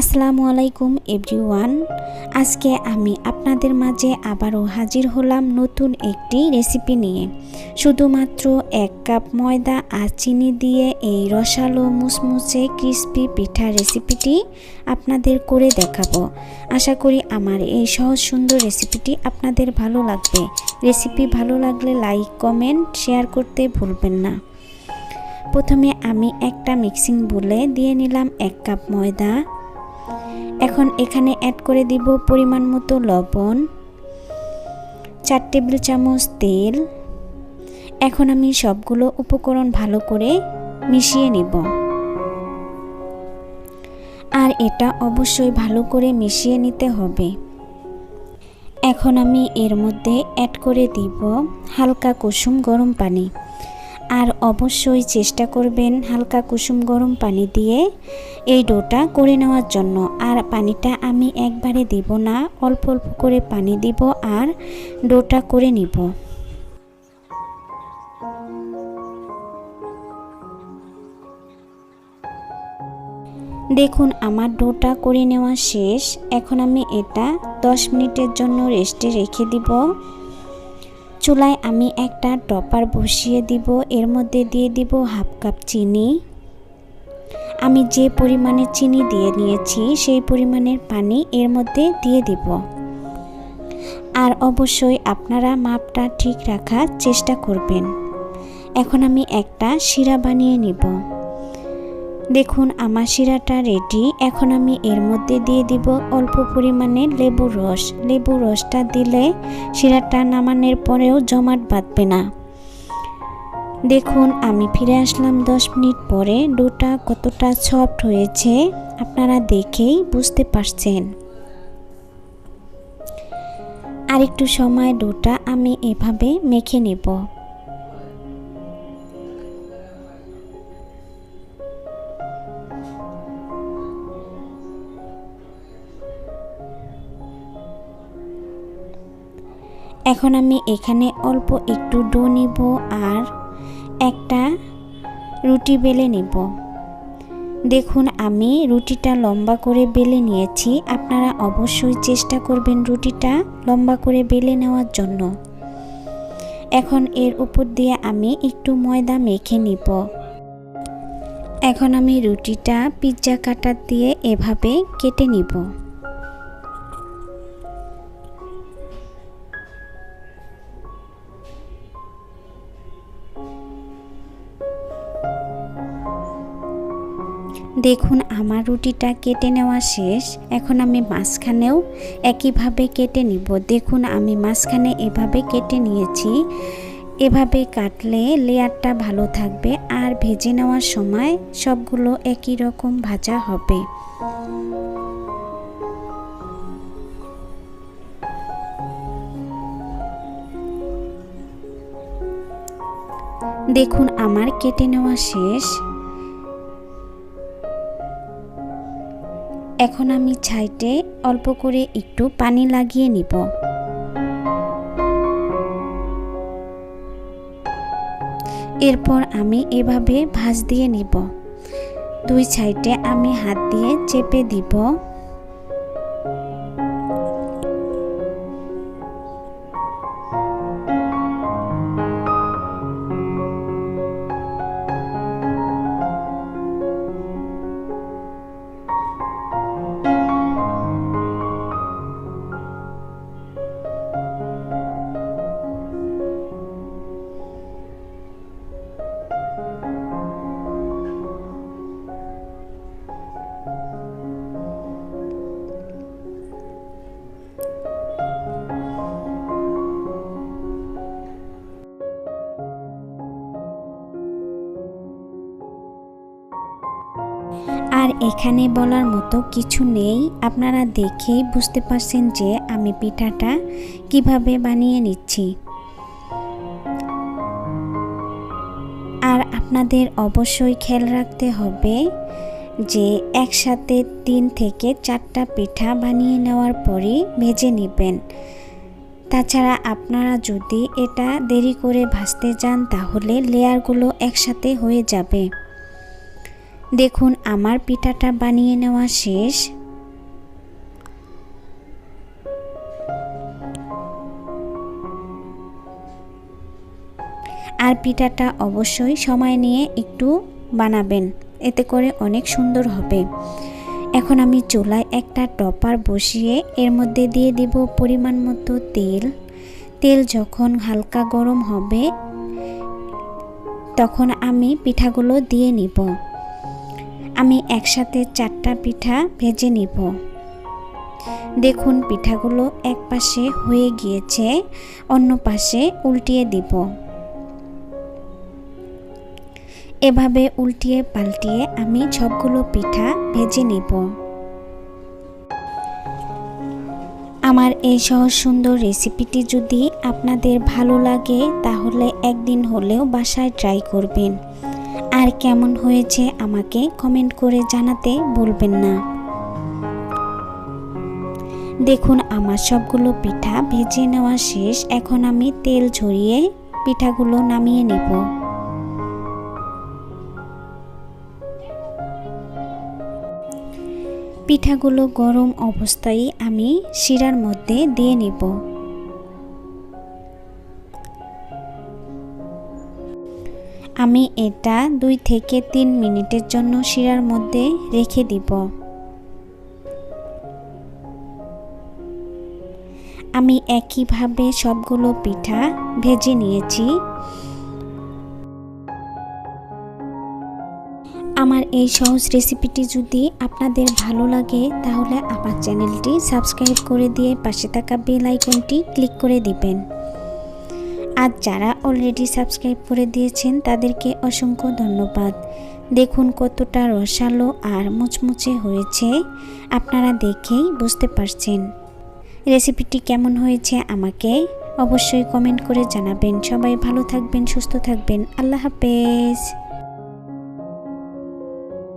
আসসালামু আলাইকুম এভরিওয়ান। আজকে আমি আপনাদের মাঝে আবারও হাজির হলাম নতুন একটি রেসিপি নিয়ে। শুধুমাত্র এক কাপ ময়দা আর চিনি দিয়ে এই রসালো মুসমুসে ক্রিস্পি পিঠা রেসিপিটি আপনাদের করে দেখাবো। আশা করি আমার এই সহজ সুন্দর রেসিপিটি আপনাদের ভালো লাগবে। রেসিপি ভালো লাগলে লাইক, কমেন্ট, শেয়ার করতে ভুলবেন না। প্রথমে আমি একটা মিক্সিং বলে দিয়ে নিলাম এক কাপ ময়দা। এখন এখানে অ্যাড করে দিব পরিমাণ মতো লবণ, চার টেবিল চামচ তেল। এখন আমি সবগুলো উপকরণ ভালো করে মিশিয়ে নিব। আর এটা অবশ্যই ভালো করে মিশিয়ে নিতে হবে। এখন আমি এর মধ্যে অ্যাড করে দিব হালকা কুসুম গরম পানি। আর অবশ্যই চেষ্টা করবেন হালকা কুসুম গরম পানি দিয়ে এই ডোটা করে নেওয়ার জন্য। আর পানিটা আমি একবারে দিব না, অল্প অল্প করে পানি দিব আর ডোটা করে নিব। দেখুন, আমার ডোটা করে নেওয়া শেষ। এখন আমি এটা 10 মিনিটের জন্য রেস্টে রেখে দিব। চুলায় আমি একটা টপার বসিয়ে দিব, এর মধ্যে দিয়ে দিব হাফ কাপ চিনি। আমি যে পরিমাণে চিনি দিয়ে নিয়েছি, সেই পরিমাণের পানি এর মধ্যে দিয়ে দিব। আর অবশ্যই আপনারা মাপটা ঠিক রাখার চেষ্টা করবেন। এখন আমি একটা শিরা বানিয়ে নিব। দেখুন, আমার শিরাটা রেডি এখন আমি এর মধ্যে দিয়ে দিব অল্প পরিমাণে লেবুর রস। লেবুর রসটা দিলে শিরাটা নামানোর পরেও জমাট বাঁধবে না। দেখুন, আমি ফিরে আসলাম দশ মিনিট পরে। ডোটা কতটা সফট হয়েছে আপনারা দেখেই বুঝতে পারছেন। আর একটু সময় ডোটা আমি এভাবে মেখে নেব। এখন আমি এখানে অল্প একটু ডো নিব আর একটা রুটি বেলে নেব। দেখুন, আমি রুটিটা লম্বা করে বেলে নিয়েছি। আপনারা অবশ্যই চেষ্টা করবেন রুটিটা লম্বা করে বেলে নেওয়ার জন্য। এখন এর উপর দিয়ে আমি একটু ময়দা মেখে নিব। এখন আমি রুটিটা পিৎজা কাটার দিয়ে এভাবে কেটে নিব। দেখুন, আমার রুটিটা কেটে নেওয়া শেষ। এখন আমি মাঝখানেও একইভাবে কেটে নিব। দেখুন, আমি মাঝখানে এভাবে কেটে নিয়েছি। এভাবে কাটলে লেয়ারটা ভালো থাকবে আর ভেজে নেওয়ার সময় সবগুলো একই রকম ভাজা হবে। দেখুন, আমার কেটে নেওয়া শেষ। এখন আমি ছাইটে অল্প করে একটু পানি লাগিয়ে নিব। এরপর আমি এভাবে ভাজ দিয়ে নিব। দুই সাইডে আমি হাত দিয়ে চেপে দিব। এখানে বলার মতো কিছু নেই। আপনারা দেখেই বুঝতে পারছেন যে আমি পিঠাটা কীভাবে বানিয়ে নিচ্ছি। আর আপনাদের অবশ্যই খেয়াল রাখতে হবে যে একসাথে তিন থেকে চারটা পিঠা বানিয়ে নেওয়ার পরই ভেজে নেবেন। তাছাড়া আপনারা যদি এটা দেরি করে ভাজতে যান, তাহলে লেয়ারগুলো একসাথে হয়ে যাবে। দেখুন, আমার পিঠাটা বানিয়ে নেওয়া শেষ। আর পিঠাটা অবশ্যই সময় নিয়ে একটু বানাবেন, এতে করে অনেক সুন্দর হবে। এখন আমি চুলায় একটা টপার বসিয়ে এর মধ্যে দিয়ে দিব পরিমাণ মতো তেল। তেল যখন হালকা গরম হবে, তখন আমি পিঠাগুলো দিয়ে নিব। আমি একসাথে চারটা পিঠা ভেজে নিব। দেখুন, পিঠাগুলো এক পাশে হয়ে গিয়েছে, অন্য পাশে উল্টিয়ে দিব। এভাবে উল্টিয়ে পাল্টিয়ে আমি সবগুলো পিঠা ভেজে নিব। আমার এই সহজ সুন্দর রেসিপিটি যদি আপনাদের ভালো লাগে, তাহলে একদিন হলেও বাসায় ট্রাই করবেন। আর কেমন হয়েছে আমাকে কমেন্ট করে জানাতে ভুলবেন না। দেখুন, আমার সবগুলো পিঠা ভেজে নেওয়া শেষ। এখন আমি তেল ঝরিয়ে পিঠাগুলো নামিয়ে নেব। পিঠাগুলো গরম অবস্থায় আমি শিরার মধ্যে দিয়ে নিব। আমি এটা দুই থেকে তিন মিনিটের জন্য শিরার মধ্যে রেখে দিব। আমি একইভাবে সবগুলো পিঠা ভেজে নিয়েছি। আমার এই সহজ রেসিপিটি যদি আপনাদের ভালো লাগে, তাহলে আমার চ্যানেলটি সাবস্ক্রাইব করে দিয়ে পাশে থাকা বেল আইকনটি ক্লিক করে দিবেন। আর যারা অলরেডি সাবস্ক্রাইব করে দিয়েছেন, তাদেরকে অসংখ্য ধন্যবাদ। দেখুন কতটা রসালো আর মুচমুচে হয়েছে, আপনারা দেখেই বুঝতে পারছেন। রেসিপিটি কেমন হয়েছে আমাকে অবশ্যই কমেন্ট করে জানাবেন। সবাই ভালো থাকবেন, সুস্থ থাকবেন। আল্লাহ হাফেজ।